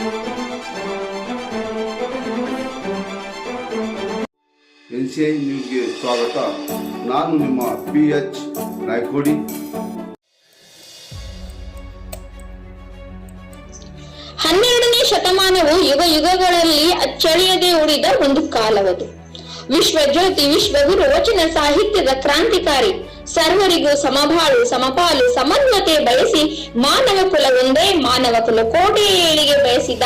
N C ಸ್ವಾಗತ. ನಾನು ನಿಮ್ಮ ಪಿ ಎಚ್ ನಾಯ್ಕೋಡಿ. ಹನ್ನೆರಡನೇ ಶತಮಾನವು ಯುಗ ಯುಗಗಳಲ್ಲಿ ಅಚ್ಚಳಿಯದೆ ಉಳಿದ ಒಂದು ಕಾಲವದು. ವಿಶ್ವಜ್ಯೋತಿ ವಿಶ್ವಗುರು ವಚನ ಸಾಹಿತ್ಯದ ಕ್ರಾಂತಿಕಾರಿ ಸರ್ವರಿಗೂ ಸಮಬಾಳು, ಸಮಪಾಲು, ಸಮನ್ವತೆ ಬಯಸಿ ಮಾನವ ಕುಲವೊಂದೇ ಮಾನವ ಕುಲ ಕೋಟಿ ಬಯಸಿದ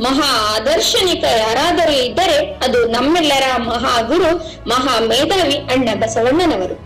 ಮಹಾ ಆದರ್ಶನಿಕ ಯಾರಾದರೂ ಇದ್ದರೆ ಅದು ನಮ್ಮೆಲ್ಲರ ಮಹಾಗುರು, ಮಹಾ ಮೇಧಾವಿ ಅಣ್ಣ ಬಸವಣ್ಣನವರು.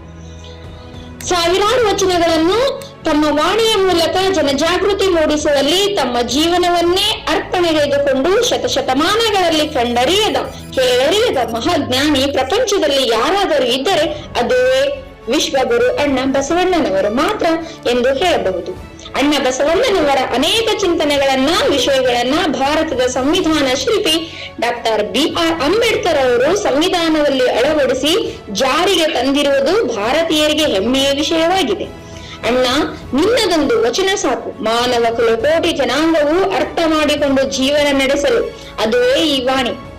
ಸಾವಿರಾರು ವಚನಗಳನ್ನು ತಮ್ಮ ವಾಣಿಯ ಮೂಲಕ ಜನಜಾಗೃತಿ ಮೂಡಿಸುವಲ್ಲಿ, ತಮ್ಮ ಜೀವನವನ್ನೇ ಅರ್ಪಣೆಗೆದುಕೊಂಡು ಶತಶತಮಾನಗಳಲ್ಲಿ ಕಂಡರಿಯದ, ಕೇಳರಿಯದ ಮಹಾಜ್ಞಾನಿ ಪ್ರಪಂಚದಲ್ಲಿ ಯಾರಾದರೂ ಇದ್ದರೆ ಅದುವೇ ವಿಶ್ವಗುರು ಅಣ್ಣ ಬಸವಣ್ಣನವರು ಮಾತ್ರ ಎಂದು ಹೇಳಬಹುದು. ಅಣ್ಣ ಬಸವಣ್ಣನವರ ಅನೇಕ ಚಿಂತನೆಗಳನ್ನ, ವಿಷಯಗಳನ್ನ ಭಾರತದ ಸಂವಿಧಾನ ಶಿಲ್ಪಿ ಡಾಕ್ಟರ್ ಬಿ ಆರ್ ಅಂಬೇಡ್ಕರ್ ಅವರು ಸಂವಿಧಾನದಲ್ಲಿ ಅಳವಡಿಸಿ ಜಾರಿಗೆ ತಂದಿರುವುದು ಭಾರತೀಯರಿಗೆ ಹೆಮ್ಮೆಯ ವಿಷಯವಾಗಿದೆ. ಅಣ್ಣ, ನಿನ್ನದೊಂದು ವಚನ ಸಾಕು. ಮಾನವ ಕುಲ ಕೋಟಿ ಜನಾಂಗವು ಅರ್ಥ ಮಾಡಿಕೊಂಡು ಜೀವನ ನಡೆಸಲು. ಅದುವೇ ಈ ವಾಣಿ.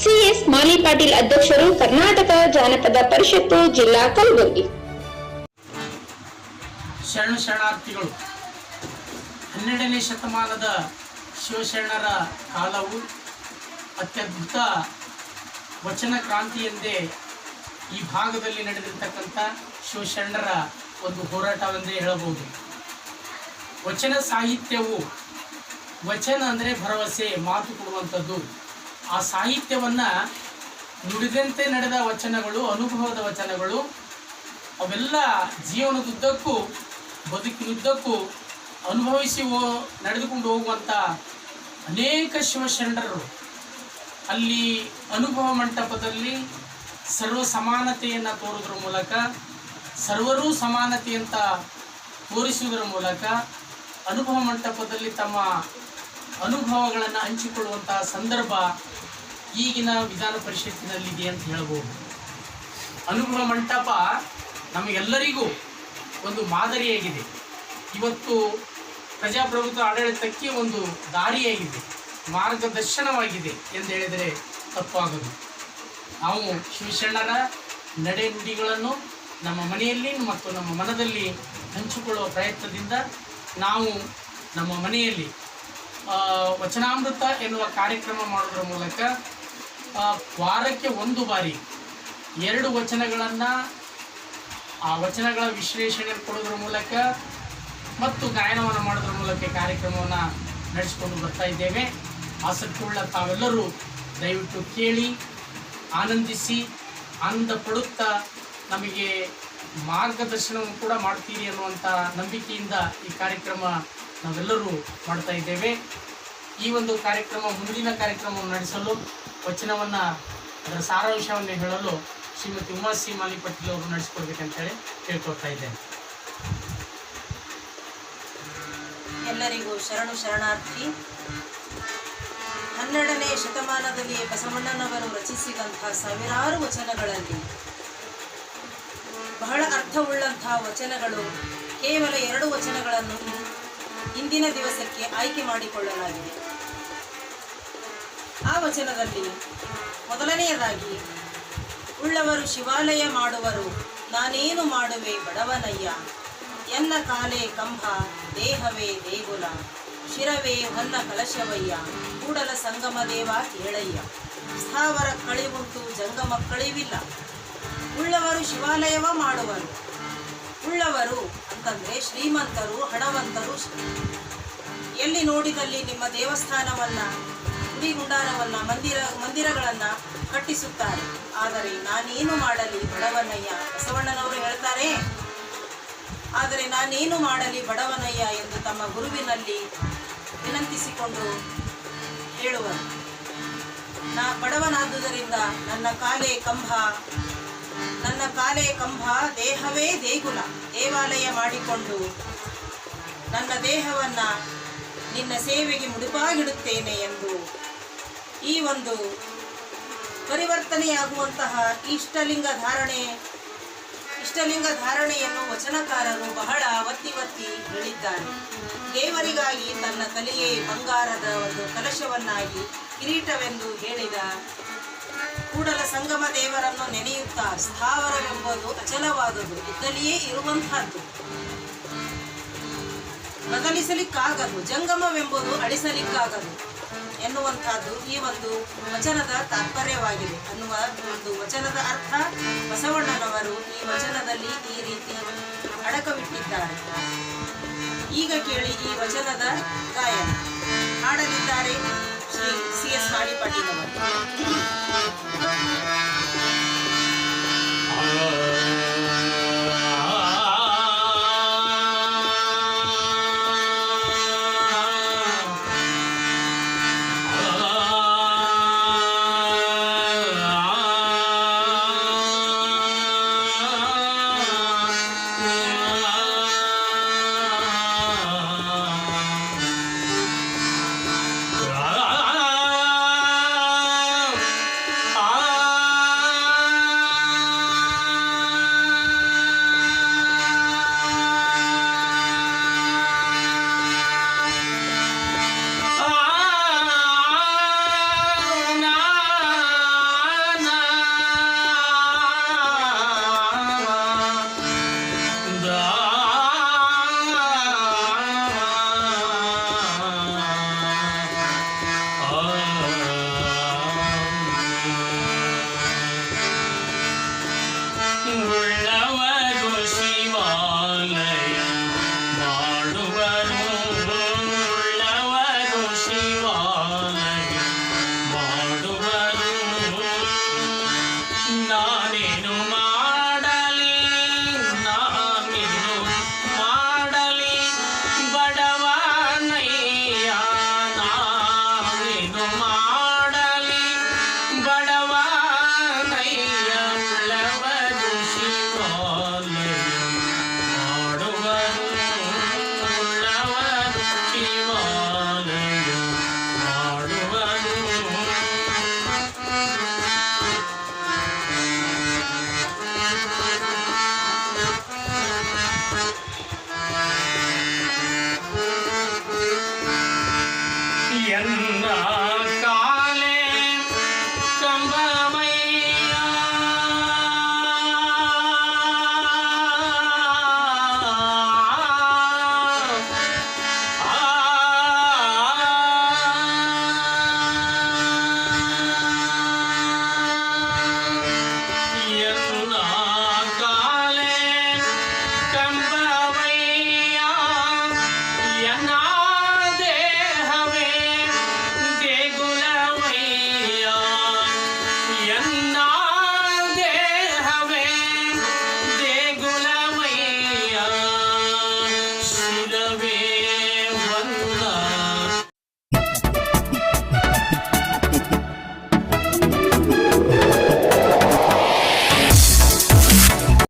ಸಿ ಎಸ್ ಮಾಲಿ ಪಾಟೀಲ್ ಅಧ್ಯಕ್ಷರು ಕರ್ನಾಟಕ ಜಾನಪದ ಪರಿಷತ್ತು ಜಿಲ್ಲಾ ಕಲಬುರಗಿ. ಶರಣ ಶರಣಾರ್ಥಿಗಳು, ಹನ್ನೆರಡನೇ ಶತಮಾನದ ಶಿವಶರಣರ ಕಾಲವು ಅತ್ಯದ್ಭುತ ವಚನ ಕ್ರಾಂತಿ ಎಂದೇ ಈ ಭಾಗದಲ್ಲಿ ನಡೆದಿರ್ತಕ್ಕಂಥ ಶಿವಶರಣರ ಒಂದು ಹೋರಾಟವೆಂದೇ ಹೇಳಬಹುದು. ವಚನ ಸಾಹಿತ್ಯವು ವಚನ ಅಂದರೆ ಭರವಸೆ, ಮಾತು ಕೊಡುವಂಥದ್ದು. ಆ ಸಾಹಿತ್ಯವನ್ನು ನುಡಿದಂತೆ ನಡೆದ ವಚನಗಳು, ಅನುಭವದ ವಚನಗಳು, ಅವೆಲ್ಲ ಜೀವನದುದ್ದಕ್ಕೂ, ಬದುಕಿನುದ್ದಕ್ಕೂ ಅನುಭವಿಸಿ ಹೋ ನಡೆದುಕೊಂಡು ಹೋಗುವಂಥ ಅನೇಕ ಶಿವಶರಣರು. ಅಲ್ಲಿ ಅನುಭವ ಮಂಟಪದಲ್ಲಿ ಸರ್ವ ಸಮಾನತೆಯನ್ನು ತೋರಿದ್ರ ಮೂಲಕ, ಸರ್ವರೂ ಸಮಾನತೆ ಅಂತ ತೋರಿಸುವುದರ ಮೂಲಕ ಅನುಭವ ಮಂಟಪದಲ್ಲಿ ತಮ್ಮ ಅನುಭವಗಳನ್ನು ಹಂಚಿಕೊಳ್ಳುವಂತಹ ಸಂದರ್ಭ ಈಗಿನ ವಿಧಾನ ಪರಿಷತ್ತಿನಲ್ಲಿದೆ ಅಂತ ಹೇಳಬಹುದು ಅನುಗ್ರಹ ಮಂಟಪ ನಮಗೆಲ್ಲರಿಗೂ ಒಂದು ಮಾದರಿಯಾಗಿದೆ. ಇವತ್ತು ಪ್ರಜಾಪ್ರಭುತ್ವ ಆಡಳಿತಕ್ಕೆ ಒಂದು ದಾರಿಯಾಗಿದೆ. ಮಾರ್ಗದರ್ಶನವಾಗಿದೆ ಎಂದು ಹೇಳಿದರೆ ತಪ್ಪಾಗದು. ನಾವು ಶಿವಶರಣರ ನಡೆನುಡಿಗಳನ್ನು ನಮ್ಮ ಮನೆಯಲ್ಲಿ ಮತ್ತು ನಮ್ಮ ಮನದಲ್ಲಿ ಹಂಚಿಕೊಳ್ಳುವ ಪ್ರಯತ್ನದಿಂದ ನಾವು ನಮ್ಮ ಮನೆಯಲ್ಲಿ ವಚನಾಮೃತ ಎನ್ನುವ ಕಾರ್ಯಕ್ರಮ ಮಾಡೋದ್ರ ಮೂಲಕ ವಾರಕ್ಕೆ ಒಂದು ಬಾರಿ ಎರಡು ವಚನಗಳನ್ನು ಆ ವಚನಗಳ ವಿಶ್ಲೇಷಣೆ ಕೊಡೋದ್ರ ಮೂಲಕ ಮತ್ತು ಗಾಯನವನ್ನು ಮಾಡೋದ್ರ ಮೂಲಕ ಕಾರ್ಯಕ್ರಮವನ್ನು ನಡೆಸಿಕೊಂಡು ಬರ್ತಾ ಇದ್ದೇವೆ. ಆಸಕ್ತಿಯುಳ್ಳ ತಾವೆಲ್ಲರೂ ದಯವಿಟ್ಟು ಕೇಳಿ, ಆನಂದಿಸಿ, ಆನಂದ ಪಡುತ್ತಾ ನಮಗೆ ಮಾರ್ಗದರ್ಶನವನ್ನು ಕೂಡ ಮಾಡ್ತೀರಿ ಅನ್ನುವಂಥ ನಂಬಿಕೆಯಿಂದ ಈ ಕಾರ್ಯಕ್ರಮ ನಾವೆಲ್ಲರೂ ಮಾಡ್ತಾ ಇದ್ದೇವೆ. ಈ ಒಂದು ಕಾರ್ಯಕ್ರಮ, ಮುಂದಿನ ಕಾರ್ಯಕ್ರಮವನ್ನು ನಡೆಸಲು ವಚನವನ್ನು, ಅದರ ಸಾರಾಂಶವನ್ನು ಹೇಳಲು ಶ್ರೀಮತಿ ಉಮಾಸಿ ಮಾಲಿ ಪಟೇಲ್ ಅವರು ನಡೆಸಿಕೊಡ್ಬೇಕಂತೇಳಿ ಕೇಳ್ಕೊಳ್ತಾ ಇದ್ದೇನೆ. ಎಲ್ಲರಿಗೂ ಶರಣು ಶರಣಾರ್ಥಿ. ಹನ್ನೆರಡನೇ ಶತಮಾನದಲ್ಲಿ ಬಸವಣ್ಣನವರು ರಚಿಸಿದಂತಹ ಸಾವಿರಾರು ವಚನಗಳಲ್ಲಿ ಬಹಳ ಅರ್ಥವುಳ್ಳಂತಹ ವಚನಗಳು ಕೇವಲ ಎರಡು ವಚನಗಳನ್ನು ಇಂದಿನ ದಿವಸಕ್ಕೆ ಆಯ್ಕೆ ಮಾಡಿಕೊಳ್ಳಲಾಗಿದೆ. ವಚನದಲ್ಲಿ ಮೊದಲನೆಯದಾಗಿ, ಉಳ್ಳವರು ಶಿವಾಲಯ ಮಾಡುವರು, ನಾನೇನು ಮಾಡುವೆ ಬಡವನಯ್ಯ? ಎನ್ನ ಕಾಲೇ ಕಂಬ ದೇಹವೇ ದೇಗುಲ, ಶಿರವೇ ಹೊನ್ನ ಕಲಶವಯ್ಯ, ಕೂಡಲ ಸಂಗಮ ದೇವ ಕೇಳಯ್ಯ? ಸ್ಥಾವರ ಕಳಿವುಂಟು ಜಂಗಮ ಕಳಿವಿಲ್ಲ. ಉಳ್ಳವರು ಶಿವಾಲಯವ ಮಾಡುವರು. ಉಳ್ಳವರು ಅಂತಂದ್ರೆ ಶ್ರೀಮಂತರು, ಹಣವಂತರು ಎಲ್ಲಿ ನೋಡಿದಲ್ಲಿ ನಿಮ್ಮ ದೇವಸ್ಥಾನವನ್ನ? ಗುಡಿ ಗುಂಡಾರವನ್ನ, ಮಂದಿರ, ಮಂದಿರಗಳನ್ನ ಕಟ್ಟಿಸುತ್ತಾರೆ. ಆದರೆ ನಾನೇನು ಮಾಡಲಿ ಬಡವನಯ್ಯ? ಬಸವಣ್ಣನವರು ಹೇಳ್ತಾರೆ, ಆದರೆ ನಾನೇನು ಮಾಡಲಿ ಬಡವನಯ್ಯ? ಎಂದು ತಮ್ಮ ಗುರುವಿನಲ್ಲಿ ವಿನಂತಿಸಿಕೊಂಡು ಹೇಳುವರು. ನಾ ಬಡವನಾದುದರಿಂದ ನನ್ನ ಕಾಲೇ ಕಂಬ, ನನ್ನ ಕಾಲೇ ಕಂಬ, ದೇಹವೇ ದೇಗುಲ. ದೇವಾಲಯ ಮಾಡಿಕೊಂಡು ನನ್ನ ದೇಹವನ್ನ ನಿನ್ನ ಸೇವೆಗೆ ಮುಡುಪಾಗಿಡುತ್ತೇನೆ ಎಂದು ಈ ಒಂದು ಪರಿವರ್ತನೆಯಾಗುವಂತಹ ಇಷ್ಟಲಿಂಗ ಧಾರಣೆ, ಇಷ್ಟಲಿಂಗ ಧಾರಣೆಯನ್ನು ವಚನಕಾರರು ಬಹಳ ಒತ್ತಿ ಒತ್ತಿ ಹೇಳಿದ್ದಾರೆ. ದೇವರಿಗಾಗಿ ತನ್ನ ತಲೆಯೇ ಬಂಗಾರದ ಒಂದು ಕಲಶವನ್ನಾಗಿ ಕಿರೀಟವೆಂದು ಹೇಳಿದ ಕೂಡಲ ಸಂಗಮ ದೇವರನ್ನು ನೆನೆಯುತ್ತಾ ಸ್ಥಾವರವೆಂಬುದು ಅಚಲವಾದುದು ಇದ್ದಲ್ಲಿಯೇ ಇರುವಂತಹದ್ದು ಬದಲಿಸಲಿಕ್ಕಾಗದು, ಜಂಗಮವೆಂಬುದು ಅಳಿಸಲಿಕ್ಕಾಗದು. ಎನ್ನುವಂತಹದ್ದು ಈ ಒಂದು ವಚನದ ತಾತ್ಪರ್ಯವಾಗಿದೆ ಅನ್ನುವ ಒಂದು ವಚನದ ಅರ್ಥ ಬಸವಣ್ಣನವರು ಈ ವಚನದಲ್ಲಿ ಈ ರೀತಿ ಅಡಕವಿಟ್ಟಿದ್ದಾರೆ. ಈಗ ಕೇಳಿ ಈ ವಚನದ